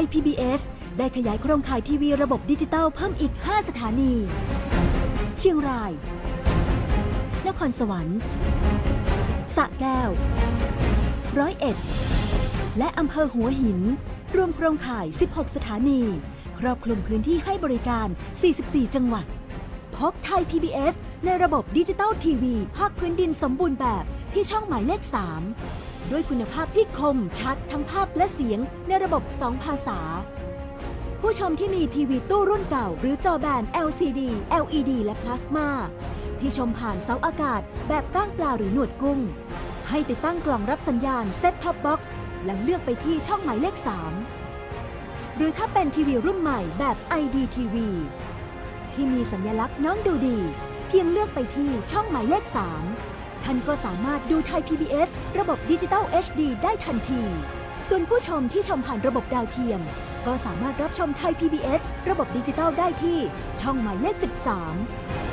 ย PBS ได้ขยายโครงข่ายทีวีระบบดิจิตอลเพิ่มอีก 5 สถานี เชียงราย นครสวรรค์สระแก้ว ร้อยเอ็ด และอำเภอหัวหิน รวมโครงข่าย 16 สถานี ครอบคลุมพื้นที่ให้บริการ 44 จังหวัด พบไทย PBS ในระบบดิจิตอลทีวี ภาคพื้นดินสมบูรณ์แบบที่ช่องหมายเลข 3 ด้วยคุณภาพที่คมชัดทั้งภาพและเสียงในระบบ 2 ภาษา ผู้ชมที่มีทีวีตู้รุ่นเก่า หรือจอแบน LCD LED และพลาสมาที่ชมผ่านเสาอากาศแบบก้างปลาหรือหนวดกุ้ง ให้ติดตั้งกล่องรับสัญญาณ Set Top Box แล้วเลือกไปที่ช่องหมายเลข 3 หรือถ้าเป็นทีวีรุ่นใหม่แบบ IDTV ที่มีสัญลักษณ์น้องดูดี เพียงเลือกไปที่ช่องหมายเลข 3 ท่านก็สามารถดูไทย PBS ระบบดิจิตอล HD ได้ทันที ส่วนผู้ชมที่ชมผ่านระบบดาวเทียม ก็สามารถรับชมไทย PBS ระบบดิจิตอลได้ที่ช่องหมายเลข 13